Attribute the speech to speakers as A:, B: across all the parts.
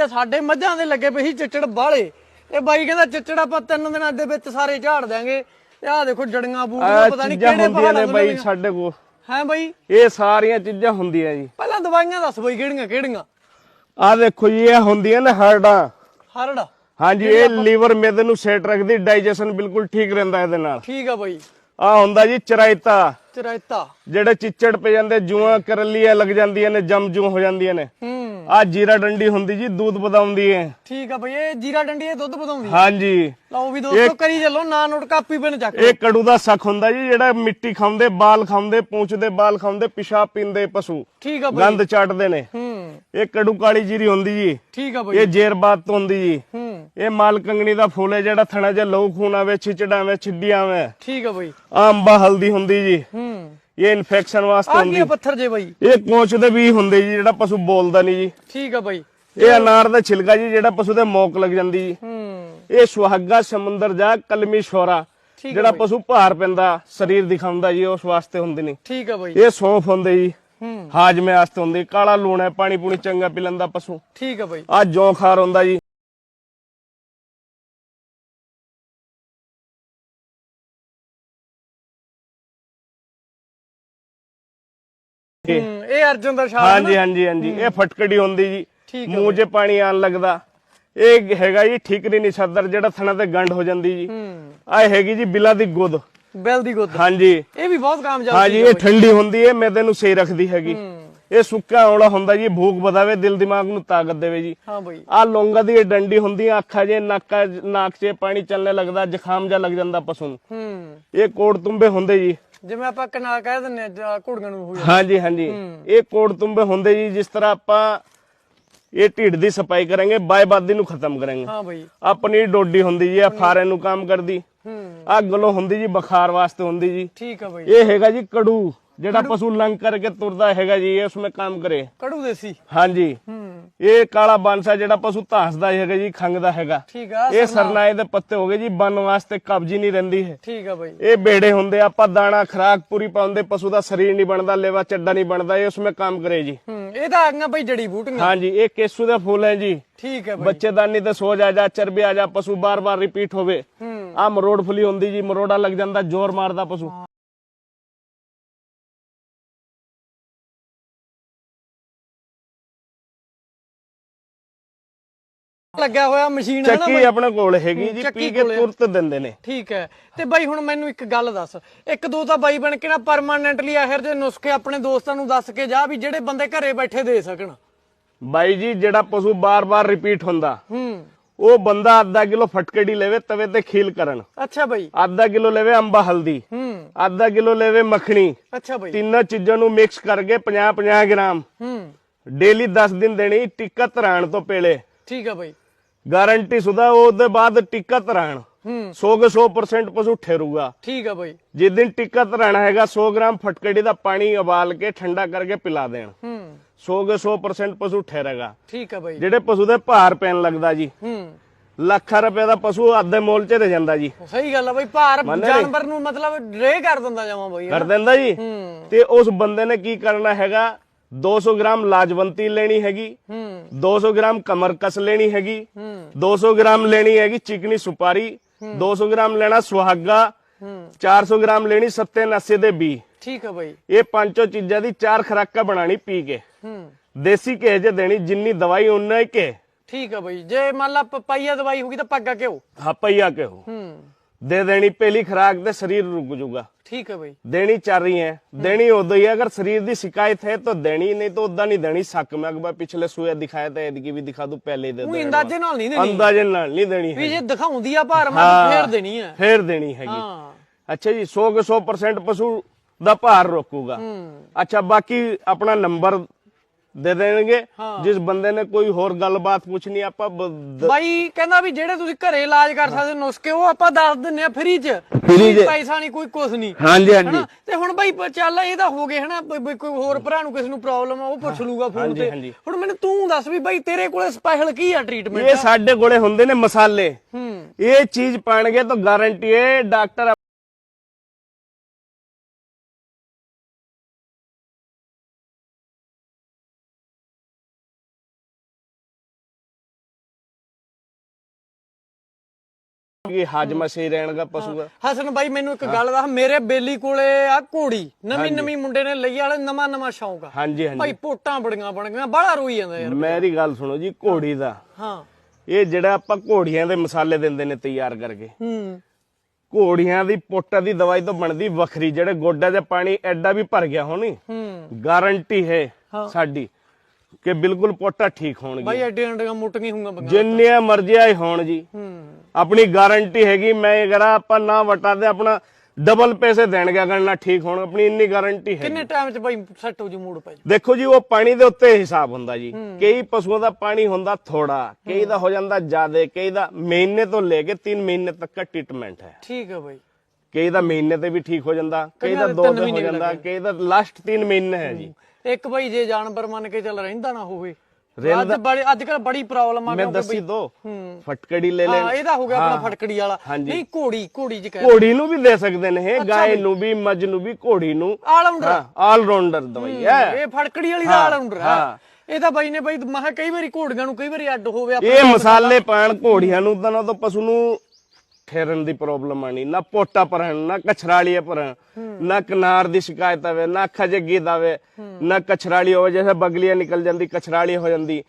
A: ਆ ਸਾਡੇ ਮੱਝਾਂ ਦੇ ਲੱਗੇ ਪਏ ਸੀ ਚਿੱਚੜ ਬਾਲੇ ਇਹ ਬਾਈ ਕਹਿੰਦਾ ਚਿੱਚੜ ਆਪਾਂ ਤਿੰਨ ਦਿਨਾਂ ਦੇ ਵਿੱਚ ਸਾਰੇ ਝਾੜ ਦਿਆਂਗੇ। ਤੇ ਆਹ ਦੇਖੋ ਜੜੀਆਂ ਬੂਟੀਆਂ ਪਤਾ ਨਹੀਂ ਕਿਹੜੇ
B: ਨੇ
A: ਪਹਾੜਾਂ ਤੋਂ
B: ਬਾਈ। ਸਾਡੇ ਕੋਲ।
A: ਹੈਂ ਬਾਈ?
B: ਇਹ ਸਾਰੀਆਂ ਚੀਜ਼ਾਂ ਹੁੰਦੀਆਂ ਜੀ।
A: ਪਹਿਲਾਂ ਦਵਾਈਆਂ ਦੱਸ ਬਾਈ ਕਿਹੜੀਆਂ ਕਿਹੜੀਆਂ?
B: ਆ ਦੇਖੋ ਜੀ ਇਹ ਹੁੰਦੀਆਂ ਨੇ ਹਰੜਾਂ।
A: ਹਰੜਾ?
B: ਹਾਂਜੀ ਇਹ ਲੀਵਰ ਮੇਦੇ ਨੂੰ ਸੈਟ ਰੱਖਦੀ ਡਾਈਜੈਸ਼ਨ ਬਿਲਕੁਲ ਠੀਕ ਰਹਿੰਦਾ ਇਹਦੇ ਨਾਲ।
A: ਠੀਕ ਆ ਬਾਈ।
B: ਆ ਹੁੰਦਾ ਜੀ ਚਰਾਇਤਾ।
A: ਚਰਾਇਤਾ।
B: ਜਿਹੜੇ ਚਿੱਚੜ ਪੈ ਜਾਂਦੇ ਜੂਆਂ ਕਰਲੀਆਂ ਲੱਗ ਜਾਂਦੀਆਂ ਨੇ ਜਮ ਜੂ ਹੋ ਜਾਂਦੀਆਂ ਨੇ।
A: ਹੂੰ।
B: ਆ ਜੀਰਾ ਡੰਡੀ ਹੁੰਦੀ ਜੀ ਦੁੱਧ ਵਧਾਉਂਦੀ ਹੈ
A: ਠੀਕ ਆ ਬਈ ਇਹ ਜੀਰਾ ਡੰਡੀ ਇਹ ਦੁੱਧ ਵਧਾਉਂਦੀ
B: ਹਾਂਜੀ।
A: ਲਓ ਵੀ ਦੋਸਤੋ ਕਰੀ ਚੱਲੋ ਨਾ ਨੋਟ ਕਾਪੀ ਪੈਨ ਚੱਕ।
B: ਇਹ ਕੜੂ ਦਾ ਸਖ ਹੁੰਦਾ ਜੀ ਜਿਹੜਾ ਮਿੱਟੀ ਖਾਂਦੇ ਬਾਲ ਖਾਂਦੇ ਪੂੰਛਦੇ ਬਾਲ ਖਾਂਦੇ ਪਿਸ਼ਾਬ ਪੀਂਦੇ ਪਸ਼ੂ।
A: ਠੀਕ ਆ ਬਈ।
B: ਗੰਦ ਚਾਟਦੇ ਨੇ।
A: ਹੂੰ।
B: ਇਹ ਕੜੂ ਕਾਲੀ ਜੀਰੀ ਹੁੰਦੀ ਜੀ।
A: ਠੀਕ ਆ ਬਈ।
B: ਇਹ ਜੇਰਬਾਤ ਤੋਂ ਹੁੰਦੀ ਜੀ।
A: ਹੂੰ।
B: ਇਹ ਮਾਲ ਕੰਗਣੀ ਦਾ ਫੁੱਲ ਹੈ ਜਿਹੜਾ ਥਣਾ ਚ ਲਹੂ ਖੂਨ ਆਵੇ ਛਿਚੜਾਵੇਂ ਛਿੱਡੀਆਵੇਂ
A: ਠੀਕ ਆ ਬਈ।
B: ਅੰਬਾ ਹਲਦੀ ਹੁੰਦੀ ਜੀ।
A: ਹੂੰ।
B: ਇਹ ਇਨਫੈਕਸ਼ਨ ਵਾਸਤੇ
A: ਆ
B: ਹੁੰਦੀ।
A: ਕੀ ਪੱਥਰ ਜੇ ਬਈ?
B: ਇਹ ਕੋਚ ਦੇ ਵੀ ਹੁੰਦੇ ਜੀ ਜਿਹੜਾ ਪਸ਼ੂ ਬੋਲਦਾ ਨਹੀਂ ਜੀ।
A: ਠੀਕ ਆ ਬਈ।
B: ਇਹ ਅਨਾਰ ਦਾ ਛਿਲਕਾ ਜੀ ਜਿਹੜਾ ਪਸ਼ੂ ਦੇ ਮੋਕ ਲੱਗ ਜਾਂਦੀ ਜੀ।
A: ਹੂੰ।
B: ਇਹ ਸੁਹਾਗਾ ਸਮੁੰਦਰ ਜਾ ਕਲਮੀ ਸ਼ੋਰਾ ਜਿਹੜਾ ਪਸ਼ੂ ਭਾਰ ਪੈਂਦਾ ਸਰੀਰ ਦਿਖਾਉਂਦਾ ਜੀ ਉਸ ਵਾਸਤੇ ਹੁੰਦੇ ਨਹੀਂ
A: ਠੀਕ ਆ ਬਈ।
B: ਇਹ ਸੌਂਫ ਹੁੰਦੇ ਜੀ।
A: ਹੂੰ।
B: ਹਾਜਮੇ ਵਾਸਤੇ ਹੁੰਦੀ ਕਾਲਾ ਲੂਣ ਹੈ ਪਾਣੀ ਪੂਣੀ ਚੰਗਾ ਪੀ ਲੈਂਦਾ ਪਸ਼ੂ।
A: ਠੀਕ ਆ ਬਈ।
B: ਆ ਜੌਂ ਖਾਰ ਹੁੰਦਾ ਜੀ।
A: ਇਹ ਅਰਜਨ ਦਾ ਸ਼ਾਲ
B: ਹਾਂਜੀ ਹਾਂਜੀ ਹਾਂਜੀ। ਇਹ ਫਟਕੜੀ ਹੁੰਦੀ ਜੀ। ਮੂੰਹ 'ਚ ਪਾਣੀ ਆਣ ਲੱਗਦਾ। ਇਹ ਹੈਗਾ ਜੀ ਠੀਕਰੀ ਨਹੀਂ ਸਦਰ ਜਿਹੜਾ ਥਣਾ ਤੇ ਗੰਢ ਹੋ ਜਾਂਦੀ ਜੀ। ਆ ਹੈਗੀ ਜੀ ਬਿਲਾ ਦੀ ਗੁੱਦ।
A: ਬੈਲ ਦੀ ਗੁੱਦ।
B: ਹਾਂਜੀ।
A: ਇਹ ਵੀ ਬਹੁਤ ਕਾਮਯਾਬ
B: ਹਾਂਜੀ ਇਹ। ਠੰਡੀ ਹੁੰਦੀ ਹੈ ਮੈਦੇ ਨੂੰ ਸਹੀ ਰੱਖਦੀ ਹੈਗੀ। ਇਹ ਸੁੱਕਾ ਔਲਾ ਹੁੰਦਾ ਜੀ ਭੂਖ ਵਧਾਵੇ ਦਿਲ ਦਿਮਾਗ ਨੂੰ ਤਾਕਤ ਦੇਵੇ ਜੀ।
A: ਹਾਂ ਬਈ।
B: ਆ ਲੌਂਗਾ ਦੀ ਡੰਡੀ ਹੁੰਦੀ ਆ ਅੱਖਾਂ 'ਚ ਨਾਕਾ ਨਾਕ 'ਚ ਪਾਣੀ ਚੱਲਣੇ ਲੱਗਦਾ ਜ਼ੁਕਾਮ ਜਾ ਲੱਗ ਜਾਂਦਾ ਪਸ਼ੂ ਨੂੰ।
A: ਹੂੰ।
B: ਇਹ ਕੋੜ ਤੁੰਬੇ ਹੁੰਦੇ ਜੀ।
A: ਜਿਵੇਂ ਆਪਾਂ ਕਨਾਲ ਕਹਿ ਦਿੰਨੇ ਆ ਘੋੜੀਆਂ ਨੂੰ ਹੋ ਜਾਂਦਾ।
B: ਹਾਂਜੀ ਹਾਂਜੀ। ਇਹ ਕੋੜ ਤੁੰਬੇ ਹੁੰਦੇ ਜੀ ਜਿਸ ਤਰ੍ਹਾਂ ਆਪਾਂ ਇਹ ਢਿੱਡ ਦੀ ਸਫ਼ਾਈ ਕਰਾਂਗੇ ਬਾਇਬਾਦੀ ਨੂੰ ਖਤਮ ਕਰਾਂਗੇ।
A: ਹਾਂ ਬਈ।
B: ਆਪਣੀ ਡੋਡੀ ਹੁੰਦੀ ਜੀ ਇਹ ਫਾਰੇ ਨੂੰ ਕੰਮ ਕਰਦੀ।
A: ਹੂੰ।
B: ਆ ਗਲੋ ਹੁੰਦੀ ਜੀ ਬੁਖਾਰ ਵਾਸਤੇ ਹੁੰਦੀ ਜੀ।
A: ਠੀਕ ਆ ਬਈ।
B: ਇਹ ਹੈਗਾ ਜੀ ਕੜੂ। ਜਿਹੜਾ ਪਸ਼ੂ ਲੰਗ ਕਰਕੇ ਤੁਰਦਾ ਹੈਗਾ ਜੀ ਇਹ ਉਸਮੇ ਕੰਮ ਕਰੇ।
A: ਕੜੂ ਦੇਸੀ।
B: ਹਾਂਜੀ।
A: ਹੂੰ।
B: ਇਹ ਕਾਲਾ ਬਾਂਸਾ ਜਿਹੜਾ ਪਸ਼ੂ ਧਾਸਦਾ ਹੈਗਾ ਜੀ ਖੰਗਦਾ ਹੈਗਾ।
A: ਠੀਕ ਆ
B: ਇਹ ਸਰਨਾਏ ਦੇ ਪੱਤੇ ਹੋ ਗਏ ਜੀ ਬਨ ਵਾਸਤੇ ਕਬਜੀ ਨਹੀਂ ਰਹਿੰਦੀ ਹੈ
A: ਠੀਕ ਆ ਬਈ।
B: ਇਹ ਬੇੜੇ ਹੁੰਦੇ ਆਪਾਂ ਦਾਣਾ ਖਰਾਕ ਪੂਰੀ ਪਾਉਂਦੇ ਪਸ਼ੂ ਦਾ ਸਰੀਰ ਨਹੀਂ ਬਣਦਾ ਲੇਵਾ ਚੱਡਾ ਨਹੀਂ ਬਣਦਾ ਇਹ ਉਸਮੇ ਕੰਮ ਕਰੇ ਜੀ।
A: ਹੂੰ ਇਹ ਤਾਂ ਆ ਗਈਆਂ ਬਈ ਜੜੀ ਬੂਟੀਆਂ।
B: ਹਾਂਜੀ ਇਹ ਕੇਸੂ ਦੇ ਫੁੱਲ ਹੈ ਜੀ।
A: ਠੀਕ ਹੈ ਬਈ।
B: ਬੱਚੇਦਾਨੀ ਤੇ ਸੋਜ ਆ ਜਾ ਚਰਬੀ ਆ ਜਾ ਪਸ਼ੂ ਬਾਰ-ਬਾਰ ਰਿਪੀਟ ਹੋਵੇ। ਆ ਮਰੋੜ ਫੁਲੀ ਹੁੰਦੀ ਜੀ ਮਰੋੜਾ ਲੱਗ ਜਾਂਦਾ ਜ਼ੋਰ ਮਾਰਦਾ ਪਸ਼ੂ।
A: ਲੱਗਿਆ ਹੋਇਆ ਮਸ਼ੀਨ ਹੈ ਨਾ
B: ਚੱਕੀ ਆਪਣੇ ਕੋਲ ਹੈਗੀ ਜੀ ਪੀ ਕੇ
A: ਆ।
B: ਤੁਰਤ ਦਿੰਦੇ ਨੇ।
A: ਠੀਕ ਹੈ। ਤੇ ਬਾਈ ਹੁਣ ਮੈਨੂੰ ਇੱਕ ਗੱਲ ਦੱਸ। ਇੱਕ ਦੋ ਤਾਂ ਬਾਈ ਬਣ ਕੇ ਨਾ ਪਰਮਾਨੈਂਟਲੀ ਇਹੋ ਜਿਹੇ ਨੁਸਖੇ ਆਪਣੇ ਦੋਸਤਾਂ ਨੂੰ ਦੱਸ ਕੇ ਜਾ ਵੀ ਜਿਹੜੇ ਬੰਦੇ ਘਰੇ ਬੈਠੇ ਦੇ ਸਕਣ।
B: ਬਾਈ ਜੀ ਜਿਹੜਾ ਪਸ਼ੂ ਬਾਰ-ਬਾਰ ਰਿਪੀਟ ਹੁੰਦਾ
A: ਹੂੰ।
B: ਉਹ ਬੰਦਾ ਅੱਧਾ ਕਿਲੋ ਫਟਕੜੀ ਲੈਵੇ ਤਵੇ ਤੇ ਖੀਲ ਕਰਨ।
A: ਅੱਛਾ ਬਾਈ।
B: ਅੱਧਾ ਕਿਲੋ ਲੈਵੇ ਅੰਬਾ ਹਲਦੀ
A: ਹੂੰ।
B: ਅੱਧਾ ਕਿਲੋ ਲੈਵੇ ਮੱਖਣੀ
A: ਅੱਛਾ ਬਾਈ।
B: ਤਿੰਨਾਂ ਚੀਜ਼ਾਂ ਨੂੰ ਮਿਕਸ ਕਰਕੇ 50-50 ਗ੍ਰਾਮ।
A: ਹੂੰ।
B: ਡੇਲੀ 10 ਦਿਨ ਦੇਣੀ ਟਿੱਕਾ ਧਰਾਣ ਤੋਂ ਪਹਿਲੇ।
A: ਠੀਕ ਹੈ ਬਾਈ।
B: ਗਾਰੰਟੀ ਸੁਦਾ ਉਹਦੇ ਬਾਅਦ ਟਿੱਕਾ ਧਰਾਣ
A: ਹੂੰ।
B: 100 ਕੇ 100% ਪਸ਼ੂ ਠਹਿਰੂਗਾ
A: ਠੀਕ ਹੈ ਬਾਈ।
B: ਜਿਸ ਦਿਨ ਟਿੱਕਾ ਧਰਾਣਾ ਹੈਗਾ 100 ਗ੍ਰਾਮ ਫਟਕੜੀ ਦਾ ਪਾਣੀ ਉਬਾਲ ਕੇ ਠੰਡਾ ਕਰਕੇ ਪਿਲਾ ਦੇਣ।
A: ਹੂੰ।
B: 100 ਕੇ 100% ਪਸ਼ੂ ਠਹਿਰੇਗਾ
A: ਠੀਕ ਹੈ ਬਾਈ।
B: ਜਿਹੜੇ ਪਸ਼ੂ ਦੇ ਭਾਰ ਪੈਣ ਲੱਗਦਾ ਜੀ।
A: ਹੂੰ।
B: ਲੱਖਾਂ ਰੁਪਏ ਦਾ ਪਸ਼ੂ ਅੱਧੇ ਮੋਲ ਚ ਦੇ ਜਾਂਦਾ ਜੀ।
A: ਸਹੀ ਗੱਲ ਆ ਬਾਈ ਭਾਰ? ਜਾਨਵਰ ਨੂੰ ਮਤਲਬ ਰੇ ਕਰ ਦਿੰਦਾ ਜਾਵਾਂ ਬਾਈ
B: ਕਰ ਦਿੰਦਾ ਜੀ। ਤੇ ਉਸ ਬੰਦੇ ਨੇ ਕੀ ਕਰਨਾ ਹੈਗਾ? 200 ਗ੍ਰਾਮ ਲਾਜਵੰਤੀ ਲੈਣੀ ਹੈਗੀ
A: ਹੂੰ।
B: 200 ਗ੍ਰਾਮ ਕਮਰਕਸ ਲੈਣੀ ਹੈਗੀ
A: ਹੂੰ।
B: 200 ਗ੍ਰਾਮ ਲੈਣੀ ਹੈਗੀ ਚਿਕਨੀ ਸੁਪਾਰੀ 200 ਗ੍ਰਾਮ ਲੈਣਾ ਸੁਹਾਗਾ
A: ਹੂੰ।
B: 400 ਗ੍ਰਾਮ ਲੈਣੀ ਸੱਤੇ ਨਸੇ ਦੇ ਬੀ।
A: ਠੀਕ ਹੈ ਬਾਈ।
B: ਇਹ ਪੰਜੋ ਚੀਜ਼ਾਂ ਦੀ ਚਾਰ ਖਰਾਕਾਂ ਬਣਾਣੀ ਪੀ ਕੇ।
A: ਹੂੰ।
B: ਦੇਸੀ ਘੇ ਜੇ ਦੇਣੀ ਜਿੰਨੀ ਦਵਾਈ ਉਨਾ ਹੀ ਘੇ।
A: ਠੀਕ ਹੈ ਬਾਈ। ਜੇ ਮੰਨ ਲਾ ਪਪਾਈਆ ਦਵਾਈ ਹੋਗੀ ਤਾਂ ਪੱਗਾ ਕਿਉਂ
B: ਹਪਈਆ ਕੇ ਹੋ
A: ਹੂੰ।
B: ਦੇ ਦੇਣੀ ਪਹਿਲੀ ਖਰਾਕ ਤੇ ਸਰੀਰ ਰੁਕ ਜਾਊਗਾ।
A: ਠੀਕ ਹੈ ਭਾਈ
B: ਦੇਣੀ ਚੱਲ ਰਹੀ ਹੈ। ਦੇਣੀ ਉਦੋਂ ਹੀ ਅਗਰ ਸਰੀਰ ਦੀ ਸ਼ਿਕਾਇਤ ਹੈ ਤਾਂ ਦੇਣੀ ਨਹੀਂ ਤਾਂ ਉਦਾਂ ਨਹੀਂ ਦੇਣੀ। ਸੱਕ ਮੈਂ ਅਗਵਾ ਪਿਛਲੇ ਸੂਏ ਦਿਖਾਇਆ ਤਾਂ ਇਹਦੀ ਵੀ ਦਿਖਾ ਦੂ ਪਹਿਲੇ
A: ਦੇ
B: ਦੇ
A: ਅੰਦਾਜ਼ੇ ਨਾਲ ਨਹੀਂ ਦੇਣੀ।
B: ਅੰਦਾਜ਼ੇ ਨਾਲ ਨਹੀਂ ਦੇਣੀ
A: ਵੀ ਜੇ ਦਿਖਾਉਂਦੀ ਆ ਭਾਰ ਮਾਰ ਫੇਰ ਦੇਣੀ
B: ਹੈ। ਫੇਰ ਦੇਣੀ
A: ਹੈਗੀ।
B: ਅੱਛਾ ਜੀ 100 ਕੇ 100% ਪਸ਼ੂ ਦਾ ਭਾਰ ਰੋਕੂਗਾ। ਅੱਛਾ ਬਾਕੀ ਆਪਣਾ ਨੰਬਰ ਦੇ ਦੇਣਗੇ। ਜਿਸ ਬੰਦੇ ਨੇ ਕੋਈ ਹੋਰ ਗੱਲਬਾਤ ਪੁੱਛਣੀ ਆਪਾਂ
A: ਬਾਈ ਕਹਿੰਦਾ ਵੀ ਜਿਹੜੇ ਤੁਸੀਂ ਘਰੇ ਇਲਾਜ ਕਰ ਸਕਦੇ ਨੁਸਖੇ ਉਹ ਆਪਾਂ ਦੱਸ ਦਿੰਨੇ ਆ ਫ੍ਰੀ ਚ। ਕੋਈ
B: ਚ।
A: ਪੈਸਾ ਨਹੀਂ ਕੋਈ ਕੁਛ ਨਹੀਂ।
B: ਹਾਂਜੀ ਹਾਂਜੀ।
A: ਤੇ ਹੁਣ ਬਾਈ ਚੱਲ ਇਹ ਤਾਂ ਹੋ ਗਏ ਹਨਾ? ਕੋਈ ਹੋਰ ਭਰਾ ਨੂੰ ਕਿਸੇ ਨੂੰ ਪ੍ਰੋਬਲਮ ਆ ਉਹ ਪੁੱਛ ਲੂਗਾ ਫੋਨ ਤੇ। ਹੁਣ ਮੈਨੂੰ ਤੂੰ ਦੱਸ ਵੀ ਬਾਈ ਤੇਰੇ ਕੋਲੇ ਸਪੈਸ਼ਲ ਕੀ ਆ ਟ੍ਰੀਟਮੈਂਟ
B: ਇਹ ਸਾਡੇ ਕੋਲੇ ਹੁੰਦੇ ਨੇ ਮਸਾਲੇ।
A: ਹੂੰ।
B: ਇਹ ਚੀਜ਼ ਪਾਣਗੇ ਤਾਂ ਗਾਰੰਟੀ ਹੈ ਡਾਕਟਰ ਕਿ ਹਾਜਮਾ ਸਹੀ ਰਹਿਣਗਾ ਪਸ਼ੂ ਦਾ
A: ਹਸਨ ਬਾਈ ਮੈਨੂੰ ਇੱਕ ਗੱਲ ਦੱਸ। ਮੇਰੇ ਬੇਲੀ ਕੋਲੇ ਆ ਘੋੜੀ। ਨਵੀਂ ਨਵੀਂ ਮੁੰਡੇ ਨੇ ਲਈ ਵਾਲੇ ਨਵਾਂ ਨਵਾਂ ਸ਼ੌਂਕ ਆ।
B: ਹਾਂਜੀ ਹਾਂਜੀ।
A: ਭਾਈ ਪੋਟਾਂ ਬੜੀਆਂ ਬਣ ਗਈਆਂ। ਬੜਾ ਰੋਈ ਜਾਂਦਾ ਯਾਰ।
B: ਮੇਰੀ ਗੱਲ ਸੁਣੋ ਜੀ ਘੋੜੀ ਦਾ।
A: ਹਾਂ।
B: ਇਹ ਜਿਹੜਾ ਆਪਾਂ ਘੋੜੀਆਂ ਦੇ ਮਸਾਲੇ ਦਿੰਦੇ ਨੇ ਤਿਆਰ ਕਰਕੇ।
A: ਹੂੰ।
B: ਘੋੜੀਆਂ ਦੀ ਪੋਟਾ ਦੀ ਦਵਾਈ ਤੋਂ ਬਣਦੀ ਵੱਖਰੀ। ਜਿਹੜੇ ਗੋਡਾ 'ਚ ਪਾਣੀ ਐਡਾ ਵੀ ਭਰ ਗਿਆ ਹੋਣੀ।
A: ਹੂੰ।
B: ਗਾਰੰਟੀ ਹੈ। ਸਾਡੀ। ਕਿ ਬਿਲਕੁਲ ਪੋਟਾ ਠੀਕ ਹੋਣਗੇ।
A: ਬਾਈ ਐਡੀਆਂ ਐਡੀਆਂ ਮੁੱਟੀਆਂ ਹੋਊਗਾ ਬੰਗਾ
B: ਜਿੰਨੀਆਂ ਮਰਜ਼ੀਆਂ ਹੀ ਹੋਣ ਜੀ।
A: ਹੂੰ।
B: ਆਪਣੀ ਗਾਰੰਟੀ ਹੈਗੀ ਮੈਂ ਅਗਰ ਆਪਾਂ ਨਾ ਵਟਾਦੇ ਆਪਣਾ ਡਬਲ ਪੈਸੇ ਦੇਣਗੇ ਅਗਰ ਨਾ ਠੀਕ ਹੋਣ ਆਪਣੀ ਇੰਨੀ ਗਾਰੰਟੀ ਹੈ
A: ਕਿੰਨੇ ਟਾਈਮ ਚ ਬਾਈ ਸੈੱਟ ਹੋ ਜੂ ਮੂਡ ਪੈ
B: ਦੇਖੋ ਜੀ ਉਹ ਪਾਣੀ ਦੇ ਉੱਤੇ ਹਿਸਾਬ ਹੁੰਦਾ ਜੀ। ਕਈ ਪਸ਼ੂਆਂ ਦਾ ਪਾਣੀ ਹੁੰਦਾ ਥੋੜਾ ਕਈ ਦਾ ਹੋ। ਜਾਂਦਾ ਜ਼ਿਆਦਾ ਕਈ ਦਾ ਮਹੀਨੇ ਤੋਂ ਲੈ ਕੇ 3 ਮਹੀਨੇ ਤੱਕ ਦਾ ਟ੍ਰੀਟਮੈਂਟ ਹੈ।
A: ਠੀਕ ਹੈ ਬਾਈ।
B: ਕਈ ਦਾ ਮਹੀਨੇ ਤੇ ਵੀ ਠੀਕ ਹੋ ਜਾਂਦਾ ਕਈ ਦਾ
A: ਦੇ
B: 2
A: ਤਿੰਨ
B: ਦਿਨ ਹੋ ਜਾਂਦਾ ਕਈ ਦਾ ਲਾਸਟ 3 ਮਹੀਨੇ ਹੈ ਜੀ।
A: ਇੱਕ ਬਾਈ ਜੇ ਜਾਨਵਰ ਮੰਨ ਕੇ ਚੱਲ ਰਹਿੰਦਾ ਨਾ ਹੋਵੇ।
B: ਰਹਿੰਦਾ-
A: ਅੱਜ ਬੜੀ ਅੱਜ ਕੱਲ ਬੜੀ ਪ੍ਰੋਬਲਮ ਆ
B: ਮੈਂ
A: ਕਿਉਂਕਿ
B: ਦੱਸੀ
A: ਬਈ-
B: ਦੋ।
A: ਹੂੰ।
B: ਫਟਕੜੀ ਲੈ ਲੈ
A: ਹਾਂ ਇਹਦਾ ਹੋ ਗਿਆ ਆਪਣਾ ਫਟਕੜੀ ਵਾਲਾ।
B: ਹਾਂਜੀ।
A: ਨਹੀਂ ਘੋੜੀ ਘੋੜੀ ਚ ਕਹਿ
B: ਘੋੜੀ ਨੂੰ ਵੀ ਦੇ ਸਕਦੇ ਨੇ ਇਹ ਗਾय ਨੂੰ ਵੀ ਮੱਝ ਨੂੰ ਵੀ ਘੋੜੀ ਨੂੰ।
A: ਆਲਰਾਊਂਡਰ
B: ਹਾਂ ਆਲ ਰਾਉਂਡਰ ਦਵਾਈ ਹੈ
A: ਇਹ ਫਟਕੜੀ ਵਾਲੀ ਦਾ
B: ਹਾਂ,
A: ਆਲਰਾਊਂਡਰ
B: ਹਾਂ।
A: ਹੈ। ਇਹ ਤਾਂ ਬਾਈ ਨੇ ਬਾਈ ਮੈਂ ਕਿਹਾ ਕਈ ਵਾਰੀ ਘੋੜੀਆਂ ਨੂੰ ਕਈ ਵਾਰੀ ਅੱਡ ਹੋਵੇ ਆਪਾਂ
B: ਇਹ ਮਸਾਲੇ ਪਾਣ ਘੋੜੀਆਂ ਨੂੰ ਤਾਂ ਨਾ ਤਾਂ ਪਸ਼ੂ ਨੂੰ ਠਹਿਰਨ ਦੀ ਪ੍ਰੋਬਲਮ ਆਣੀ ਨਾ ਪੋਟਾ ਭਰਨ ਨਾ ਕਛਰਾਲੀਏ ਭਰਨ ਨਾ ਕਿਨਾਰ ਦੀ ਸ਼ਿਕਾਇਤ ਆਵੇ, ਨਾ ਅੱਖਾਂ ਜੱਗੀ ਦਾਵੇ, ਨਾ ਕਛਰਾਲੀ ਹੋਵੇ ਜਿਵੇਂ ਬਗਲੀਆਂ ਨਿਕਲ ਜਾਂਦੀ, ਕਛਰਾਲੀ ਹੋ ਜਾਂਦੀ,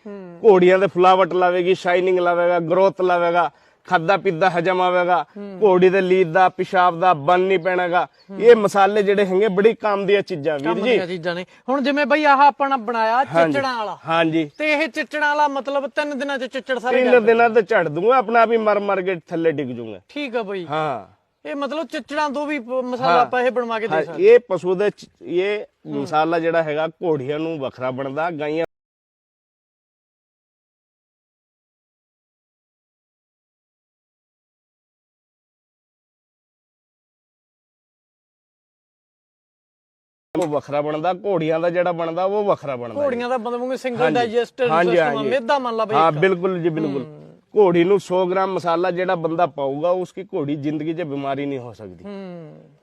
B: ਘੋੜੀਆਂ ਦੇ ਫਲਾਵਟ ਲਾਵੇਗੀ ਸ਼ਾਈਨਿੰਗ ਲਾਵੇਗਾ ਗਰੋਥ ਲਾਵੇਗਾ ਖਾਦਾ ਪੀਦਾ ਹਜਮ ਆਵੇਗਾ ਘੋੜੀ ਦੇ ਲੀਦ ਦਾ ਪਿਸ਼ਾਬ ਦਾ ਬਨ ਨਹੀਂ ਪੈਣਾਗਾ। ਇਹ ਮਸਾਲੇ ਜਿਹੜੇ ਹੈਗੇ ਬੜੀ ਕੰਮ ਦੀਆਂ ਚੀਜ਼ਾਂ ਵੀਰ
A: ਕੰਮ
B: ਜੀ।
A: ਦੀਆਂ ਚੀਜ਼ਾਂ ਨੇ। ਹੁਣ ਜਿਵੇਂ ਬਾਈ ਆਹ ਆਪਣਾ ਬਣਾਇਆ ਚਿੱਚੜਾਂ ਵਾਲਾ।
B: ਹਾਂਜੀ।
A: ਤੇ ਇਹ ਚਿੱਚੜਾਂ ਵਾਲਾ ਮਤਲਬ ਤਿੰਨ ਦਿਨਾਂ ਚ ਚਿੱਚੜ ਸਾਰੇ
B: ਤਿੰਨ ਦਿਨਾਂ ਤੇ ਝੜ ਦੂੰਗਾ ਆਪਣਾ ਆਪ ਹੀ ਮਰ ਮਰ ਕੇ ਥੱਲੇ ਡਿੱਗ ਜੂੰਗਾ।
A: ਠੀਕ ਆ ਬਾਈ।
B: ਹਾਂ।
A: ਇਹ ਮਤਲਬ ਚਿੱਚੜਾਂ ਤੋਂ ਵੀ ਮਸਾਲਾ ਆਪਾਂ ਇਹ ਬਣਵਾ ਕੇ ਦੇ
B: ਹਾਂ,
A: ਸਕਦੇ
B: ਇਹ ਪਸ਼ੂ ਦੇ ਇਹ ਮਸਾਲਾ ਜਿਹੜਾ ਹੈਗਾ ਘੋੜੀਆਂ ਨੂੰ ਵੱਖਰਾ ਬਣਦਾ ਗਾਈਆਂ ਉਹ ਵੱਖਰਾ ਬਣਦਾ ਘੋੜੀਆਂ ਦਾ ਜਿਹੜਾ ਬਣਦਾ ਉਹ ਵੱਖਰਾ ਬਣਦਾ
A: ਘੋੜੀਆਂ ਦਾ ਮਤਲਬ ਸਿੰਗਲ
B: ਡਾਈਜੈਸਟਡ
A: ਸਿਸਟਮ ਮੰਨ ਲਾ ਬਈ
B: ਹਾਂ ਬਿਲਕੁਲ ਜੀ ਬਿਲਕੁਲ। ਘੋੜੀ ਨੂੰ 100 ਗ੍ਰਾਮ ਮਸਾਲਾ ਜਿਹੜਾ ਬੰਦਾ ਪਾਊਗਾ ਉਸकी ਘੋੜੀ ਜ਼ਿੰਦਗੀ 'ਚ ਬਿਮਾਰੀ ਨਹੀਂ ਹੋ ਸਕਦੀ।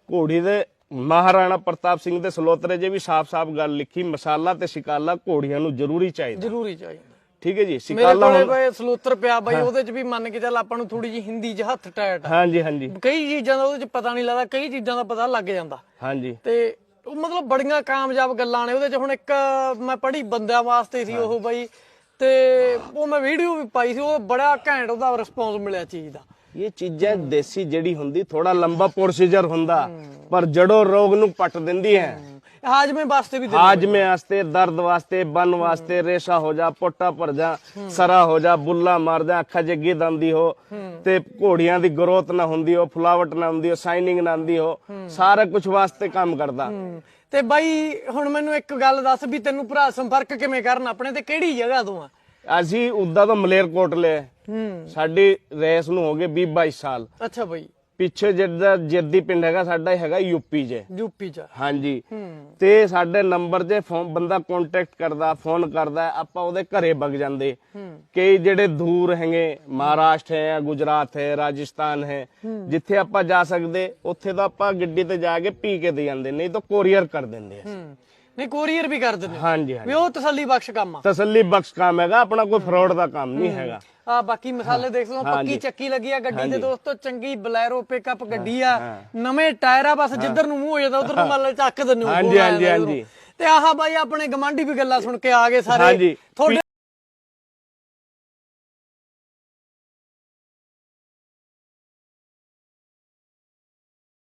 B: ਘੋੜੀ ਦੇ ਮਹਾਰਾਣਾ ਪ੍ਰਤਾਪ ਸਿੰਘ ਦੇ ਸਲੋਤਰੇ 'ਚ ਵੀ ਸਾਫ਼-ਸਾਫ਼ ਗੱਲ ਲਿਖੀ ਮਸਾਲਾ ਤੇ ਸ਼ਿਕਾਲਾ ਘੋੜੀਆਂ ਨੂੰ ਜ਼ਰੂਰੀ ਚਾਹੀਦਾ।
A: ਜ਼ਰੂਰੀ ਚਾਹੀਦਾ।
B: ਠੀਕ ਹੈ ਜੀ ਸ਼ਿਕਾਲਾ ਮੇਰੇ
A: ਕੋਲੇ ਸਲੂਤਰ ਪਿਆ ਬਾਈ ਉਹਦੇ ਚ ਵੀ ਮੰਨ ਕੇ ਚੱਲ ਆਪਾਂ ਨੂੰ ਥੋੜੀ ਜੀ ਹਿੰਦੀ ਚ ਹੱਥ ਟਾਇਟ
B: ਹਾਂਜੀ ਹਾਂਜੀ।
A: ਕਈ ਚੀਜ਼ਾਂ ਦਾ ਉਹਦੇ ਚ ਪਤਾ ਨਹੀਂ ਲੱਗਦਾ ਕਈ ਚੀਜ਼ਾਂ ਦਾ ਪਤਾ ਲੱਗ ਜਾਂਦਾ।
B: ਹਾਂਜੀ।
A: ਤੇ ਮਤਲਬ ਬੜੀਆਂ ਕਾਮਯਾਬ ਗੱਲਾਂ ਨੇ। ਉਹਦੇ ਚ ਹੁਣ ਇੱਕ ਮੈਂ ਪੜ੍ਹੀ ਬੰਦਿਆਂ ਵਾਸਤੇ ਸੀ ਉਹ ਬਾਈ ਤੇ ਉਹ ਮੈਂ ਵੀਡੀਓ ਵੀ ਪਾਈ ਸੀ ਉਹ ਬੜਾ ਘੈਂਟ ਉਹਦਾ ਰਿਸਪੌਂਸ ਮਿਲਿਆ ਚੀਜ਼ ਦਾ।
B: ਇਹ ਚੀਜ਼ਾਂ ਦੇਸੀ ਜਿਹੜੀ ਹੁੰਦੀ ਥੋੜਾ ਲੰਬਾ ਪ੍ਰੋਸੀਜਰ ਹੁੰਦਾ ਪਰ ਜੜੋ ਰੋਗ ਨੂੰ ਪੱਟ ਦਿੰਦੀ ਹੈ।
A: ਹਾਜਮੇ ਵਾਸਤੇ ਵੀ ਦੇ
B: ਹਾਜਮੇ ਵਾਸਤੇ ਦਰਦ ਵਾਸਤੇ ਬਨ ਵਾਸਤੇ ਰੇਸ਼ਾ ਹੋ ਜਾ ਪੋਟਾ ਭਰ ਜਾ ਸਰਾ ਹੋ ਜਾ ਬੁੱਲਾ ਮਾਰ ਜਾ ਅੱਖਾਂ ਜੱਗੀ ਦੰਦੀ ਹੋ ਤੇ ਘੋੜੀਆਂ ਦੀ ਗਰੋਥ ਨਾ ਹੁੰਦੀ ਹੋ ਫੁਲਾਵਟ ਨਾ ਹੁੰਦੀ ਹੋ ਸ਼ਾਈਨਿੰਗ ਨਾ ਹੁੰਦੀ ਹੋ ਸਾਰਾ ਕੁਝ ਵਾਸਤੇ ਕੰਮ ਕਰਦਾ।
A: ਤੇ ਬਾਈ ਹੁਣ ਮੈਨੂੰ ਇੱਕ ਗੱਲ ਦੱਸ ਵੀ ਤੈਨੂੰ ਭਰਾ ਸੰਪਰਕ ਕਿਵੇਂ ਕਰਨ ਆਪਣੇ ਤੇ ਕਿਹੜੀ ਜਗ੍ਹਾ ਤੋਂ ਆ?
B: ਅਸੀਂ ਉਦਾਂ ਤਾਂ ਮਲੇਰਕੋਟਲੇ।
A: ਹੂੰ।
B: ਸਾਡੀ ਰੇਸ ਨੂੰ ਹੋ ਗਏ 20 22 ਸਾਲ।
A: ਅੱਛਾ ਬਾਈ।
B: ਪਿੱਛੇ ਜਿਹੜਾ ਜੱਦੀ ਪਿੰਡ ਹੈਗਾ ਸਾਡਾ ਇਹ ਹੈਗਾ ਯੂਪੀ 'ਚ।
A: ਯੂਪੀ ਚ।
B: ਹਾਂਜੀ। ਤੇ ਸਾਡੇ ਨੰਬਰ 'ਤੇ ਫੋਨ ਬੰਦਾ ਕੰਟੈਕਟ ਕਰਦਾ ਫੋਨ ਕਰਦਾ ਆਪਾਂ ਉਹਦੇ ਘਰੇ ਵਗ ਜਾਂਦੇ। ਕਈ ਜਿਹੜੇ ਦੂਰ ਹੈਗੇ ਮਹਾਰਾਸ਼ਟਰ ਹੈ ਗੁਜਰਾਤ ਹੈ ਰਾਜਸਥਾਨ ਹੈ ਜਿੱਥੇ ਆਪਾਂ ਜਾ ਸਕਦੇ ਉੱਥੇ ਤਾਂ ਆਪਾਂ ਗੱਡੀ ਤੇ ਜਾ ਕੇ ਪੀ ਕੇ ਦੇ ਜਾਂਦੇ ਨਹੀਂ ਤਾਂ ਕੋਰੀਅਰ ਕਰ ਦਿੰਦੇ ਆ।
A: ਨਹੀਂ ਕੋਰੀਅਰ ਵੀ ਕਰ ਦਿੰਦੇ।
B: ਹਾਂਜੀ ਹਾਂਜੀ।
A: ਵੀ ਉਹ ਤਸੱਲੀ ਬਖਸ਼ ਕੰਮ ਆ।
B: ਤਸੱਲੀ ਬਖਸ਼ ਕੰਮ ਹੈਗਾ ਆਪਣਾ ਕੋਈ ਫਰਾਡ ਦਾ ਕੰਮ ਨਹੀਂ ਹੈਗਾ।
A: ਆ ਬਾਕੀ ਮਸਾਲੇ ਦੇਖ ਲਓ ਪੱਕੀ ਚੱਕੀ ਲੱਗੀ ਆ ਗੱਡੀ ਦੇ ਦੋਸਤੋ ਚੰਗੀ ਬਲੈਰੋ ਪਿਕਅਪ ਗੱਡੀ ਆ। ਨਵੇਂ ਟਾਇਰ ਆ ਬਸ ਜਿੱਧਰ ਨੂੰ ਮੂੰਹ ਹੋ ਜਾਂਦਾ ਉਧਰ ਨੂੰ ਮਤਲਬ ਚੱਕ ਹੋ
B: ਹਾਂਜੀ, ਹਾਂਜੀ, ਹਾਂਜੀ।
A: ਤੇ ਆਹ ਬਾਈ ਆਪਣੇ ਗਵਾਂਢੀ ਵੀ ਗੱਲਾਂ ਸੁਣ ਕੇ ਆ ਗਏ ਸਾਰੇ। ਤੁਹਾਡੇ